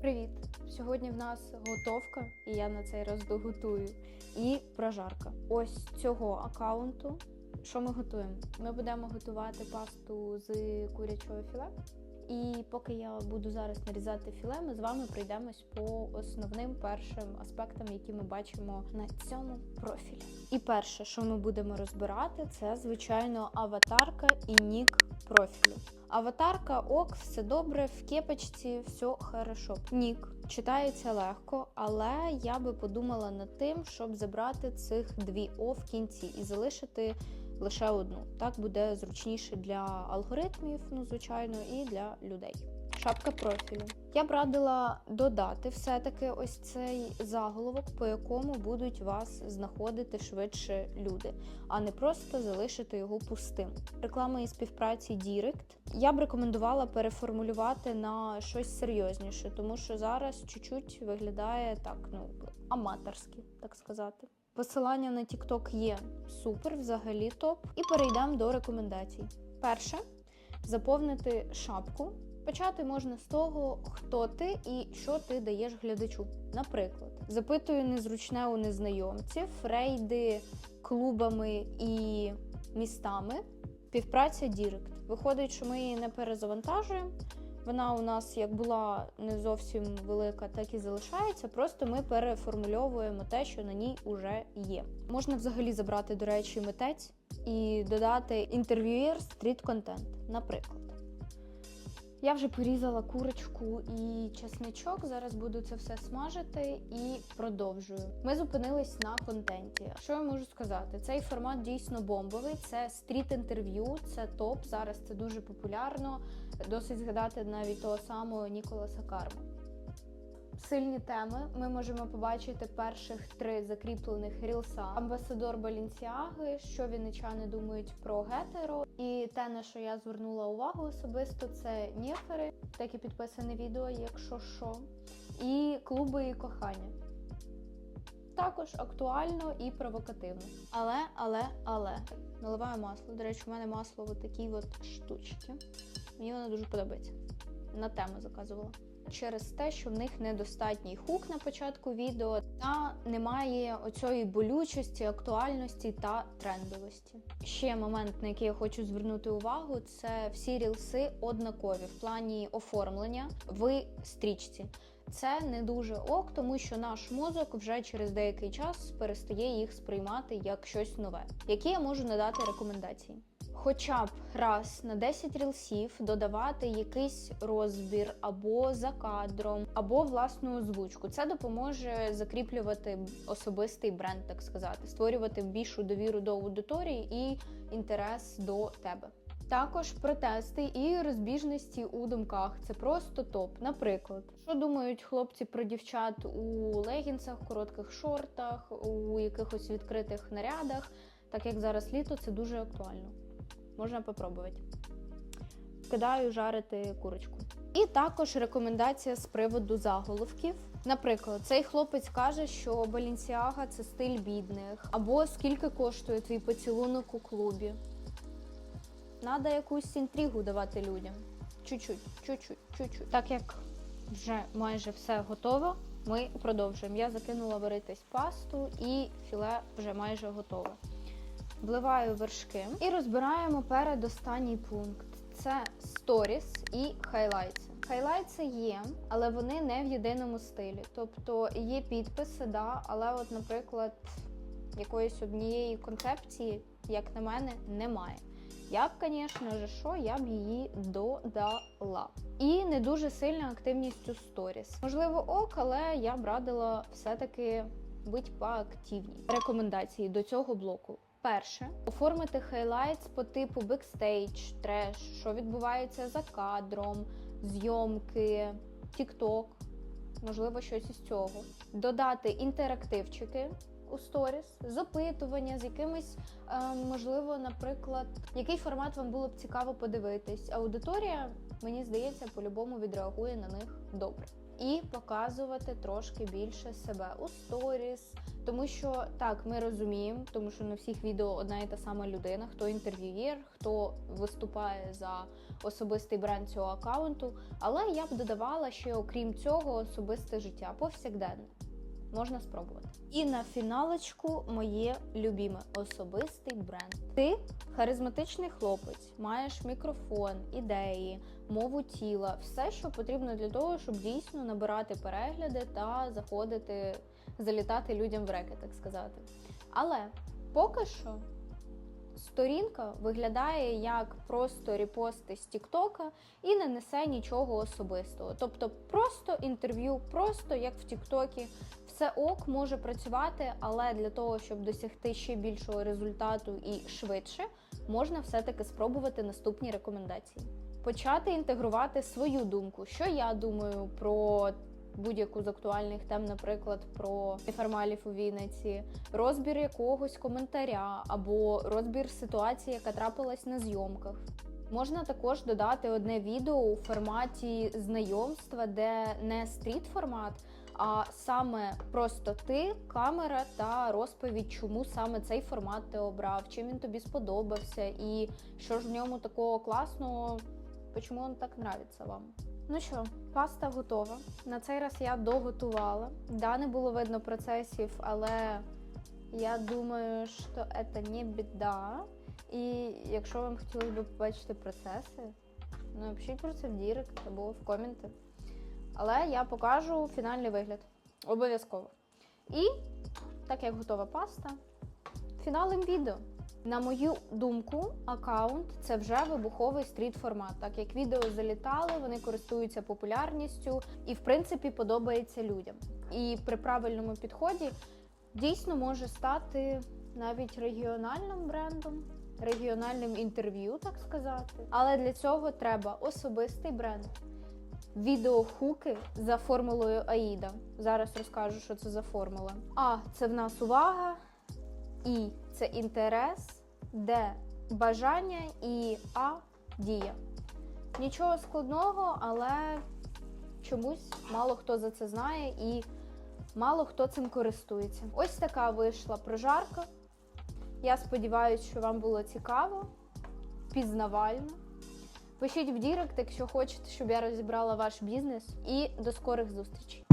Привіт! Сьогодні в нас готовка, і я на цей раз доготую. І прожарка. Ось цього аккаунту. Що ми готуємо? Ми будемо готувати пасту з курячого філе. І поки я буду зараз нарізати філе, ми з вами пройдемось по основним першим аспектам, які ми бачимо на цьому профілі. І перше, що ми будемо розбирати, це звичайно аватарка і нік профілю. Аватарка ок, все добре, в кепочці все хорошо. Нік читається легко, але я би подумала над тим, щоб забрати цих дві О в кінці і залишити лише одну. Так буде зручніше для алгоритмів, ну звичайно, і для людей. Шапка профілю. Я б радила додати все-таки ось цей заголовок, по якому будуть вас знаходити швидше люди, а не просто залишити його пустим. Реклама і співпраці Дірект я б рекомендувала переформулювати на щось серйозніше, тому що зараз чуть-чуть виглядає так, ну аматорськи, так сказати. Посилання на TikTok є супер, взагалі топ. І перейдемо до рекомендацій. Перше заповнити шапку. Почати можна з того, хто ти і що ти даєш глядачу. Наприклад, запитую незручне у незнайомців, рейди клубами і містами, співпраця Дірект. Виходить, що ми її не перезавантажуємо. Вона у нас як була не зовсім велика, так і залишається. Просто ми переформульовуємо те, що на ній уже є. Можна взагалі забрати, до речі, митець і додати інтерв'юєр стріт контент, наприклад. Я вже порізала курочку і чесничок. Зараз буду це все смажити і продовжую. Ми зупинились на контенті. Що я можу сказати? Цей формат дійсно бомбовий. Це стріт-інтерв'ю, це топ. Зараз це дуже популярно. Досить згадати навіть того самого Ніколаса Карма. Сильні теми ми можемо побачити перших три закріплених рілса. Амбасадор Балінсіаги, що вінничани думають про гетеро. І те, на що я звернула увагу особисто, це нєфери, таке підписане відео, якщо що, і клуби і кохання. Також актуально і провокативно. Але, але, але наливаю масло. До речі, у мене масло в такій от штучці. Мені воно дуже подобається. На тему заказувала через те, що в них недостатній хук на початку відео, та немає оцієї болючості, актуальності та трендовості. Ще момент, на який я хочу звернути увагу, це всі рілси однакові в плані оформлення в стрічці. Це не дуже ок, тому що наш мозок вже через деякий час перестає їх сприймати як щось нове. Які я можу надати рекомендації? Хоча б раз на 10 рілсів додавати якийсь розбір або за кадром, або власну озвучку. Це допоможе закріплювати особистий бренд, так сказати, створювати більшу довіру до аудиторії і інтерес до тебе. Також протести і розбіжності у думках це просто топ. Наприклад, що думають хлопці про дівчат у легінсах, коротких шортах, у якихось відкритих нарядах, так як зараз літо це дуже актуально можна попробувати. Кидаю жарити курочку. І також рекомендація з приводу заголовків. Наприклад, цей хлопець каже, що Балінсіага це стиль бідних, або скільки коштує твій поцілунок у клубі. Надо якусь інтригу давати людям. Чуть-чуть, чуть-чуть, чуть-чуть. Так як вже майже все готово, ми продовжуємо. Я закинула варитись пасту і філе вже майже готове вливаю вершки і розбираємо передостанній пункт. Це сторіс і хайлайтс. Хайлайтси є, але вони не в єдиному стилі. Тобто є підписи, да, але, от, наприклад, якоїсь однієї концепції, як на мене, немає. Я б, звісно ж, що я б її додала. І не дуже сильна активність у сторіс. Можливо, ок, але я б радила все-таки бути поактивній. Рекомендації до цього блоку. Перше, оформити хайлайтс по типу бекстейдж, треш, що відбувається за кадром, зйомки, тікток, можливо, щось із цього. Додати інтерактивчики у сторіс, запитування з якимись, е, можливо, наприклад, який формат вам було б цікаво подивитись. Аудиторія, мені здається, по-любому відреагує на них добре. І показувати трошки більше себе у сторіс, Тому що так, ми розуміємо, тому що на всіх відео одна і та сама людина, хто інтерв'юєр, хто виступає за особистий бренд цього аккаунту. Але я б додавала ще, окрім цього, особисте життя повсякденне. Можна спробувати. І на фіналочку моє любіме особистий бренд. Ти харизматичний хлопець, маєш мікрофон, ідеї, мову тіла, все, що потрібно для того, щоб дійсно набирати перегляди та заходити, залітати людям в реки, так сказати. Але поки що сторінка виглядає як просто репости з Тіктока і не несе нічого особистого. Тобто просто інтерв'ю, просто як в Тіктокі. Все ок може працювати, але для того, щоб досягти ще більшого результату і швидше, можна все-таки спробувати наступні рекомендації. Почати інтегрувати свою думку, що я думаю про будь-яку з актуальних тем, наприклад, про неформалів у Вінниці, розбір якогось коментаря або розбір ситуації, яка трапилась на зйомках. Можна також додати одне відео у форматі знайомства, де не стріт формат, а саме просто ти, камера та розповідь, чому саме цей формат ти обрав, чим він тобі сподобався, і що ж в ньому такого класного, чому він так нравиться вам. Ну що, паста готова. На цей раз я доготувала. Да, не було видно процесів, але я думаю, що це не біда. І якщо вам хотілося б побачити процеси, напишіть про це в Дірект або в коменти. Але я покажу фінальний вигляд. Обов'язково. І, так як готова паста, фіналем відео. На мою думку, аккаунт це вже вибуховий стріт формат. Так як відео залітали, вони користуються популярністю і, в принципі, подобається людям. І при правильному підході дійсно може стати навіть регіональним брендом, регіональним інтерв'ю, так сказати. Але для цього треба особистий бренд. Відеохуки за формулою Аїда. Зараз розкажу, що це за формула. А це в нас увага, І це інтерес, Д бажання і А дія. Нічого складного, але чомусь мало хто за це знає і мало хто цим користується. Ось така вийшла прожарка. Я сподіваюся, що вам було цікаво, пізнавально. Пишіть в Дірект, якщо хочете, щоб я розібрала ваш бізнес. І до скорих зустрічей!